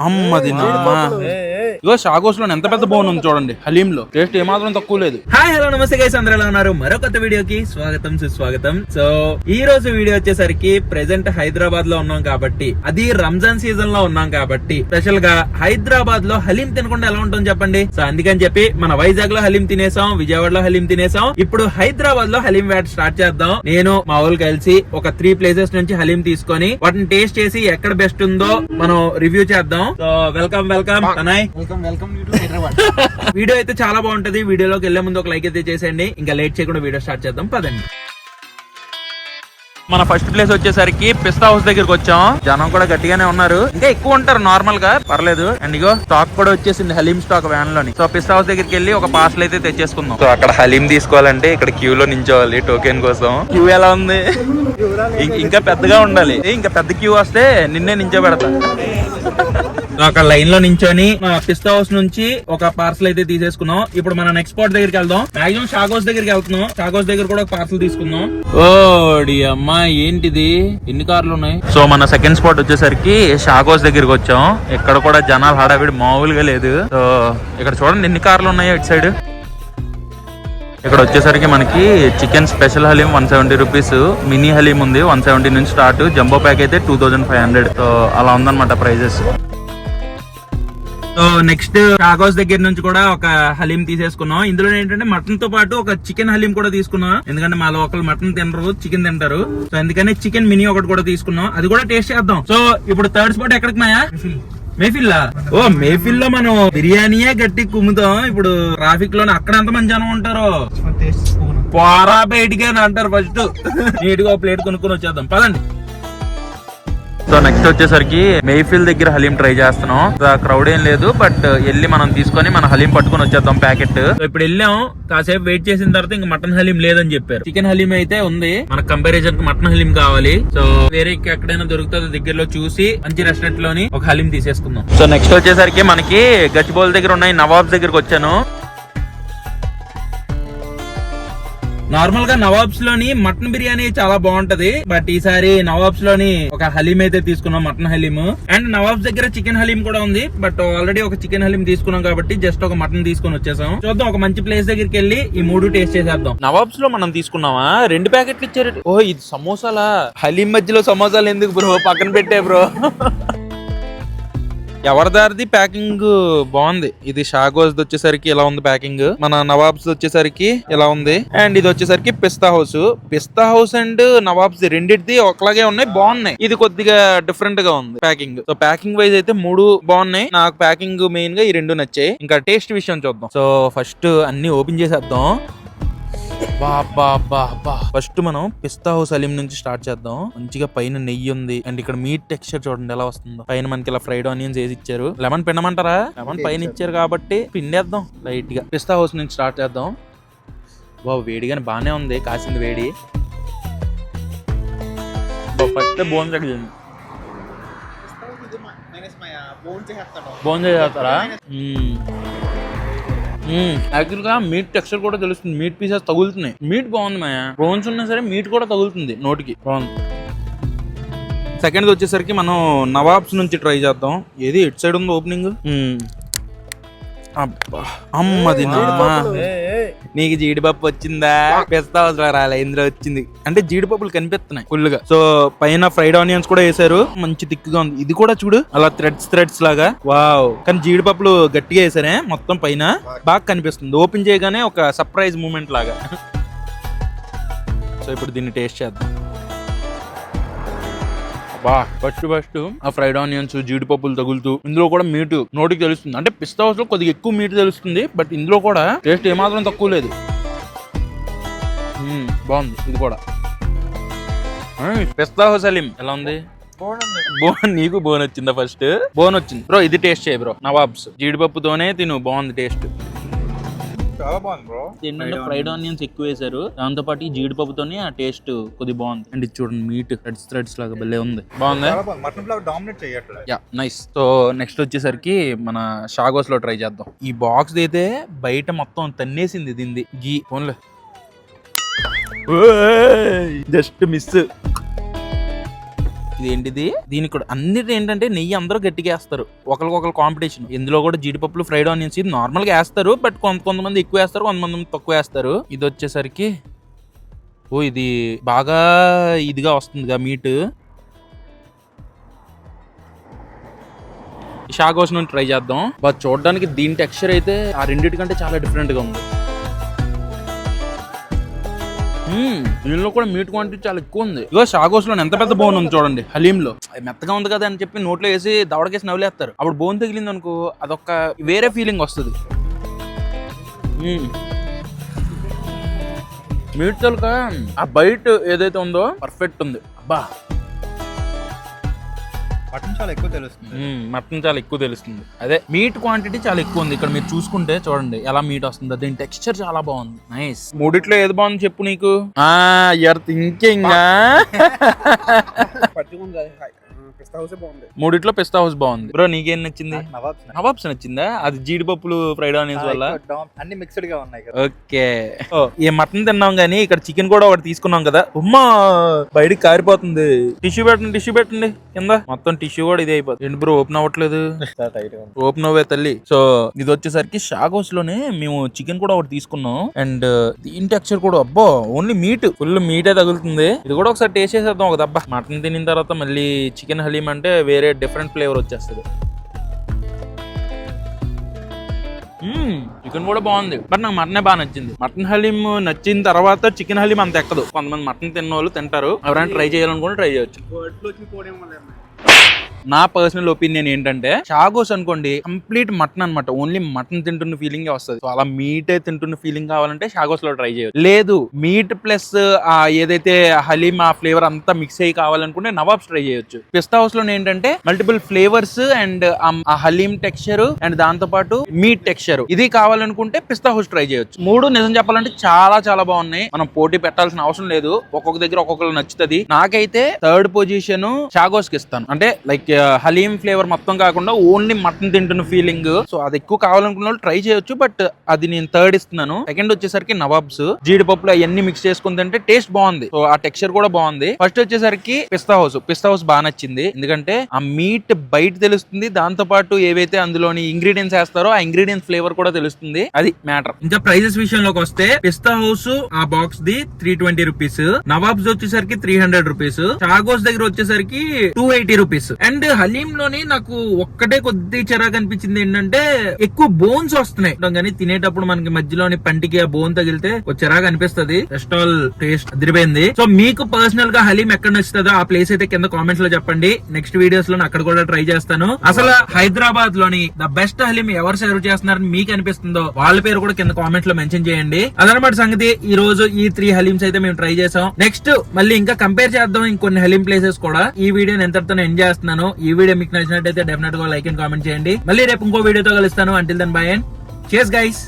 అమ్మది ఇదో షాగోస్లో ఎంత పెద్ద బోన్ ఉంది చూడండి హలీం లో టేస్ట్ ఏమాత్రం తక్కువ లేదు. హాయ్ హలో నమస్తే గైస్ అందరూ ఎలా ఉన్నారు? మరో కొత్త వీడియోకి స్వాగతం సుస్వాగతం. సో ఈ రోజు వీడియో వచ్చేసరికి ప్రెసెంట్ హైదరాబాద్లో ఉన్నాం కాబట్టి అది రంజాన్ సీజన్లో ఉన్నాం కాబట్టి స్పెషల్గా హైదరాబాద్లో హలీం తినకుండా ఎలా ఉంటుంది చెప్పండి. సో అందుకని చెప్పి మన వైజాగ్లో హలీం తినేసాం విజయవాడలో హలీం తినేసాం. ఇప్పుడు హైదరాబాద్లో హలీం వేట స్టార్ట్ చేద్దాం. నేను మా వాళ్ళు కలిసి ఒక త్రీ ప్లేసెస్ నుంచి హలీం తీసుకొని వాటిని టేస్ట్ చేసి ఎక్కడ బెస్ట్ ఉందో మనం రివ్యూ చేద్దాం. So welcome welcome welcome welcome to Hyderabad. Video అయితే చాలా బాగుంటది. వీడియోలోకి వెళ్ళే ముందు ఒక లైక్ అయితే చేసేయండి. ఇంకా లేట్ చేయకుండా వీడియో స్టార్ట్ చేద్దాం. పదండి. మన ఫస్ట్ ప్లేస్ వచ్చేసరికి పిస్తా హౌస్ దగ్గరికి వచ్చాం. జనం కూడా గట్టిగానే ఉన్నారు. ఇంకా ఎక్కువ ఉంటారు నార్మల్గా. పర్లేదు. అండ్ ఇగో స్టాక్ కూడా వచ్చేసింది హలీం స్టాక్ వ్యాన్లోని. సో పిస్తా హౌస్ దగ్గరికి వెళ్ళి ఒక పార్సల్ అయితే తెచ్చేసుకుందాం. సో అక్కడ హలీం తీసుకోవాలంటే ఇక్కడ క్యూ లో నించోవాలి టోకెన్ కోసం. క్యూ ఎలా ఉంది? ఇంకా పెద్దగా ఉండాలి. ఏ, ఇంకా పెద్ద క్యూ వస్తే నిన్నే నించోబెడతా. అక్కడ లైన్లో నించొని పిస్తా హౌస్ నుంచి ఒక పార్సల్ అయితే తీసేసుకున్నాం. ఇప్పుడు మన నెక్స్ట్ స్పాట్ దగ్గరికి వెళ్దాం. మాక్సిమం షాగోస్ దగ్గరికి వెళ్తున్నాం. షాగోస్ దగ్గర కూడా ఒక పార్సల్ తీసుకుందాం. ఓడి అమ్మా ఏంటిది? ఎన్ని కార్లు ఉన్నాయి? సో మన సెకండ్ స్పాట్ వచ్చేసరికి షాగోస్ దగ్గరికి వచ్చాం. ఇక్కడ కూడా జనాలు హడావిడి మామూలుగా లేదు. సో ఇక్కడ చూడండి ఎన్ని కార్లు ఉన్నాయో ఇటు సైడ్ ఇక్కడ వచ్చేసరికి మనకి chicken special haleem one seventy rupees mini haleem ఉంది. వన్ సెవెంటీ నుంచి స్టార్ట్. జంబో ప్యాక్ అయితే టూ థౌసండ్ ఫైవ్ హండ్రెడ్ అలా ఉందన్నమాట ప్రైజెస్. సో నెక్స్ట్ షాగోస్ దగ్గర నుంచి కూడా ఒక హలీం తీసేసుకున్నాం. ఇందులో ఏంటంటే మటన్తో పాటు ఒక చికెన్ హలీం కూడా తీసుకున్నాం. ఎందుకంటే మా లోకల్ మటన్ తినరు చికెన్ తింటారు. సో అందుకని చికెన్ మినీ ఒకటి కూడా తీసుకున్నాం. అది కూడా టేస్ట్ చేద్దాం. సో ఇప్పుడు థర్డ్ స్పాట్ ఎక్కడికి మాయా? మేఫిల్లా? ఓ మేఫిల్లో మనం బిర్యానీయే గట్టి కుమ్ముతాం. ఇప్పుడు ట్రాఫిక్లోనే అక్కడ ఎంత మంది జనం ఉంటారో? పోరా బయటికి అని అంటారు ఫస్ట్ నీట్గా ప్లేట్ కొనుక్కొని వచ్చేద్దాం. పదండి. సో నెక్స్ట్ వచ్చేసరికి మేఫిల్ దగ్గర హలీం ట్రై చేస్తున్నాం. క్రౌడ్ ఏం లేదు బట్ వెళ్ళి మనం తీసుకొని మన హలీం పట్టుకొని వచ్చేద్దాం ప్యాకెట్. ఇప్పుడు వెళ్ళాం. కాసేపు వెయిట్ చేసిన తర్వాత ఇంకా మటన్ హలీం లేదని చెప్పారు. చికెన్ హలీం అయితే ఉంది. మన కంపారిజన్ మటన్ హలీం కావాలి. సో వేరే ఎక్కడైనా దొరుకుతుందో దగ్గరలో చూసి మంచి రెస్టారెంట్లోని ఒక హలీం తీసేసుకుందాం. సో నెక్స్ట్ వచ్చేసరికి మనకి గచ్చిబౌల్ దగ్గర ఉన్నాయి. నవాబ్ దగ్గరకు వచ్చాను. నార్మల్గా నవాబ్స్లోని మటన్ బిర్యానీ చాలా బాగుంటది. బట్ ఈసారి నవాబ్స్లోని ఒక హలీం అయితే తీసుకున్నాం మటన్ హలీం అండ్ నవాబ్స్ దగ్గర చికెన్ హలీం కూడా ఉంది. బట్ ఆల్రెడీ ఒక చికెన్ హలీం తీసుకున్నాం కాబట్టి జస్ట్ ఒక మటన్ తీసుకొని వచ్చేసాం. చూద్దాం ఒక మంచి ప్లేస్ దగ్గరికి వెళ్ళి ఈ మూడు టేస్ట్ చేసేద్దాం. నవాబ్స్లో మనం తీసుకున్నామా? రెండు ప్యాకెట్లు ఇచ్చారు. ఓ ఇది సమోసాలా? హలీం మధ్యలో సమోసాలు ఎందుకు బ్రో? పక్కన పెట్టే బ్రో. ఎవరిదారిది ప్యాకింగ్ బాగుంది. ఇది షాగోస్ వచ్చేసరికి ఇలా ఉంది ప్యాకింగ్. మన నవాబ్స్ వచ్చేసరికి ఇలా ఉంది. అండ్ ఇది వచ్చేసరికి Pista House. Pista House and Nawabs రెండింటిది ఒకలాగే ఉన్నాయి బాగున్నాయి. ఇది కొద్దిగా డిఫరెంట్గా ఉంది ప్యాకింగ్. సో ప్యాకింగ్ వైజ్ అయితే మూడు బాగున్నాయి. నాకు ప్యాకింగ్ మెయిన్గా ఈ రెండు నచ్చాయి. ఇంకా టేస్ట్ విషయం చూద్దాం. సో ఫస్ట్ అన్ని ఓపెన్ చేసేద్దాం. ఫస్ట్ మనం పిస్తా హౌస్ అలీం నుంచి స్టార్ట్ చేద్దాం. మంచిగా పైన నెయ్యి ఉంది. అండ్ ఇక్కడ మీట్ టెక్స్చర్ చూడండి ఎలా వస్తుందో. పైన మనకి ఇలా ఫ్రైడ్ ఆనియన్స్ వేసి ఇచ్చారు. లెమన్ పిండమంటారా? లెమన్ పైన ఇచ్చారు కాబట్టి పిండేద్దాం. లైట్గా పిస్తా హౌస్ నుంచి స్టార్ట్ చేద్దాం. బాబు వేడిగానే బానే ఉంది. కాసింది వేడి. ఫస్ట్ బోన్ చేస్తాడు బోన్ చేస్తారా యాక్చువల్గా మీట్ టెక్స్చర్ కూడా తెలుస్తుంది. Meet pieces తగులుతున్నాయి. మీట్ బాగుంది మాయా. ప్రోన్స్ ఉన్నా సరే మీట్ కూడా తగులుతుంది నోటికి. బాగుంది. సెకండ్ వచ్చేసరికి మనం నవాబ్స్ నుంచి ట్రై చేద్దాం. ఏది? ఎటు సైడ్ ఉంది ఓపెనింగ్ అబ్బా అమ్మది నమ్మా నీకు జీడిపప్పు వచ్చిందా? పిస్తా అవసరం రాలే ఇందులో వచ్చింది. అంటే జీడిపప్పులు కనిపిస్తున్నాయి ఫుల్గా సో పైన ఫ్రైడ్ ఆనియన్స్ కూడా వేసారు మంచి తిక్కుగా ఉంది. ఇది కూడా చూడు అలా థ్రెడ్స్ థ్రెడ్స్ లాగా. వావ్. కానీ జీడిపప్పులు గట్టిగా వేసారే మొత్తం పైన బాగా కనిపిస్తుంది. ఓపెన్ చేయగానే ఒక సర్ప్రైజ్ మూమెంట్ లాగా. సో ఇప్పుడు దీన్ని టేస్ట్ చేద్దాం. బా ఫస్ట్ ఫస్ట్. ఆ ఫ్రైడ్ ఆనియన్స్ జీడిపప్పులు తగులుతూ ఇందులో కూడా మీట్ నోటికి తెలుస్తుంది. అంటే పిస్తా హౌస్లో కొద్దిగా ఎక్కువ మీట్ తెలుస్తుంది బట్ ఇందులో కూడా టేస్ట్ ఏమాత్రం తక్కువ లేదు. బాగుంది ఇది కూడా. పిస్తా హౌస్ అలీం. ఎలా ఉంది? బోన్ నీకు బోన్ వచ్చిందా ఫస్ట్? బోన్ వచ్చింది. బ్రో ఇది టేస్ట్ చేయ బ్రో. నవాబ్స్. జీడిపప్పుతోనే తిను బాగుంది టేస్ట్. చాలా బాగుంది బ్రో. ఏంటంటే ఫ్రైడ్ ఆనియన్స్ ఎక్కువ వేసారు దాంతో పాటు ఈ జీడిపప్పుతోనే ఆ టేస్ట్ కొద్ది బాగుంది. అండ్ చూడండి మీట్ థ్రెడ్స్ థ్రెడ్స్ లాగా భలే ఉంది. బాగుంది? చాలా బాగుంది. మటన్ ఫ్లేవర్ డామినేట్ చేయట్లేదు. యా నైస్ సో నెక్స్ట్ వచ్చేసరికి మన షాగోస్లో ట్రై చేద్దాం. ఈ బాక్స్ అయితే బయట మొత్తం తన్నేసింది దీన్ని గీ ఫోన్లే జస్ట్ మిస్. ఇది ఏంటిది దీనికి కూడా అన్నిటి ఏంటంటే నెయ్యి అందరూ గట్టిగా వేస్తారు. ఒకరికొకరు కాంపిటీషన్ ఇందులో కూడా జీడిపప్పులు ఫ్రైడ్ ఆనియన్స్ ఇది నార్మల్గా వేస్తారు. బట్ కొంత కొంతమంది ఎక్కువ వేస్తారు కొంతమంది తక్కువ వేస్తారు. ఇది వచ్చేసరికి ఓ ఇది బాగా ఇదిగా వస్తుందిగా మీట్. షాగోస్ నుండి ట్రై చేద్దాం. బట్ చూడడానికి దీని టెక్స్చర్ అయితే ఆ రెండింటి కంటే చాలా డిఫరెంట్గా ఉంది. దీనిలో కూడా మీట్ క్వాంటిటీ చాలా ఎక్కువ ఉంది. ఇగో షాగోస్లో ఎంత పెద్ద బోన్ ఉంది చూడండి. హలీం లో అది మెత్తగా ఉంది కదా అని చెప్పి నోట్లో వేసి దవడకేసి నవ్వులేస్తారు. అప్పుడు బోన్ తగిలింది అనుకో అదొక వేరే ఫీలింగ్ వస్తుంది. మీట్ తొలక ఆ బయట ఏదైతే ఉందో పర్ఫెక్ట్ ఉంది. అబ్బా మటన్ చాలా ఎక్కువ తెలుస్తుంది. మటన్ చాలా ఎక్కువ తెలుస్తుంది. అదే మీట్ క్వాంటిటీ చాలా ఎక్కువ ఉంది. ఇక్కడ మీరు చూసుకుంటే చూడండి ఎలా మీట్ వస్తుందో. దీని టెక్స్చర్ చాలా బాగుంది. నైస్ మూడిట్లో ఏది బాగుంది చెప్పు నీకు? ఆ యర్ థింకింగ్ పట్టుకుంది మూడిట్లో పిస్తా హౌస్ బాగుంది. బ్రో నీకేం నచ్చింది? నవాబ్ నవాబ్స్ నచ్చిందా? అది జీడిపప్పులు ఫ్రైడ్ ఆనియన్స్ వల్ల? అన్ని మిక్స్డ్గా ఉన్నాయి కదా. ఓకే. ఈ మటన్ తిన్నాం గానీ ఇక్కడ చికెన్ కూడా ఒకటి తీసుకున్నాం కదా. ఉమ్మా బయటికి కారిపోతుంది. టిష్యూ పెట్టండి టిష్యూ పెట్టండి. కింద. మొత్తం టిష్యూ కూడా ఇది అయిపోతుంది. ఏంటి బ్రో ఓపెన్ అవ్వట్లేదు? టైట్గా ఉంది. ఓపెన్ అవే తల్లి. సో ఇది వచ్చేసరికి షాగోస్లోనే మేము చికెన్ కూడా ఒకటి తీసుకున్నాం. అండ్ దీని టెక్స్చర్ కూడా అబ్బో ఓన్లీ మీట్ ఫుల్ మీటే తగులుతుంది. ఇది కూడా ఒకసారి టేస్ట్ చేసేద్దాం ఒక దబ్బా. మటన్ తినిన తర్వాత మళ్ళీ చికెన్ హలీం అంటే వేరే డిఫరెంట్ ఫ్లేవర్ వచ్చేస్తుంది. చికెన్ కూడా బాగుంది. బట్ నాకు మటనే బాగా నచ్చింది. మటన్ హలీం నచ్చిన తర్వాత చికెన్ హలీం అంత ఎక్కదు. కొంతమంది మటన్ తిన్న వాళ్ళు తింటారు. ఎవరైనా ట్రై చేయాలనుకుంటే ట్రై చేయొచ్చు. నా పర్సనల్ ఒపీనియన్ ఏంటంటే చాగోస్ అనుకోండి కంప్లీట్ మటన్ అన్నమాట. ఓన్లీ మటన్ తింటున్న ఫీలింగ్ వస్తుంది. సో అలా మీటే తింటున్న ఫీలింగ్ కావాలంటే షాగోస్లో ట్రై చేయొచ్చు. లేదు మీట్ ప్లస్ ఆ ఏదైతే హలీమ్ ఆ ఫ్లేవర్ అంతా మిక్స్ అయ్యి కావాలనుకుంటే నవాబ్స్ ట్రై చేయొచ్చు. పిస్తా హౌస్లో ఏంటంటే మల్టిపుల్ ఫ్లేవర్స్ అండ్ ఆ హలీమ్ టెక్స్చర్ అండ్ దాంతో పాటు మీట్ టెక్స్చర్ ఇది కావాలనుకుంటే పిస్తా హౌస్ ట్రై చేయొచ్చు. మూడు నిజం చెప్పాలంటే చాలా చాలా బాగున్నాయి. మనం పోటీ పెట్టాల్సిన అవసరం లేదు. ఒక్కొక్క దగ్గర ఒక్కొక్కరు నచ్చుతుంది. నాకైతే థర్డ్ పొజిషన్ షాగోస్కి ఇస్తాను. అంటే లైక్ హలీం ఫ్లేవర్ మొత్తం కాకుండా ఓన్లీ మటన్ తింటున్న ఫీలింగ్. సో అది ఎక్కువ కావాలనుకున్న వాళ్ళు ట్రై చేయొచ్చు బట్ అది నేను థర్డ్ ఇస్తున్నాను. సెకండ్ వచ్చేసరికి నవాబ్స్ జీడిపప్పులు అవన్నీ మిక్స్ చేసుకుని తింటే టేస్ట్ బాగుంది. సో ఆ టెక్స్చర్ కూడా బాగుంది. ఫస్ట్ వచ్చేసరికి పిస్తా హౌస్ పిస్తా హౌస్ బాగా నచ్చింది. ఎందుకంటే ఆ మీట్ బయట తెలుస్తుంది. దాంతో పాటు ఏవైతే అందులోని ఇంగ్రీడియంట్స్ వేస్తారో ఆ ఇంగ్రీడియంట్స్ ఫ్లేవర్ కూడా తెలుస్తుంది. అది మ్యాటర్ ఇంకా ప్రైజెస్ విషయంలోకి వస్తే పిస్తా హౌస్ ఆ box the three twenty rupees Nawabs వచ్చేసరికి త్రీ హండ్రెడ్ రూపీస్ చాగోస్ దగ్గర వచ్చేసరికి two eighty rupees and haleem లోని నాకు ఒక్కటే కొద్ది చెరా కనిపించింది ఏంటంటే ఎక్కువ బోన్స్ వస్తున్నాయి. కానీ తినేటప్పుడు మనకి మధ్యలోని పంటికి ఆ బోన్ తగిలితే ఒక చెరా కనిపిస్తుంది జస్ట్ ఆల్ టేస్ట్ అదిరిపోయింది. సో మీకు పర్సనల్గా హలీం ఎక్కడ నచ్చుతుందో ఆ ప్లేస్ అయితే కింద కామెంట్స్లో చెప్పండి. నెక్స్ట్ వీడియోస్లో అక్కడ కూడా ట్రై చేస్తాను. అసలు హైదరాబాద్లోని ద బెస్ట్ హలీం ఎవరు సర్వ్ చేస్తున్నారని మీకు అనిపిస్తుందో వాళ్ళ పేరు కూడా కింద కామెంట్లో మెన్షన్ చేయండి. అదనమాట సంగతి ఈ రోజు ఈ త్రీ హలీమ్స్ అయితే మేము ట్రై చేసాం. నెక్స్ట్ మళ్ళీ ఇంకా కంపేర్ చేద్దాం ఇంకొన్ని హలీం ప్లేసెస్ కూడా. ఈ వీడియోని ఎంతటితో ఎండ్ చేస్తున్నాను. ఈ వీడియో మీకు నచ్చినట్టయితే డెఫినెట్గా లైక్ అండ్ కామెంట్ చేయండి. మళ్ళీ రేపు ఇంకో వీడియోతో కలుస్తాను. అంటిల్ దన్ బై అండ్ చేస్ గైస్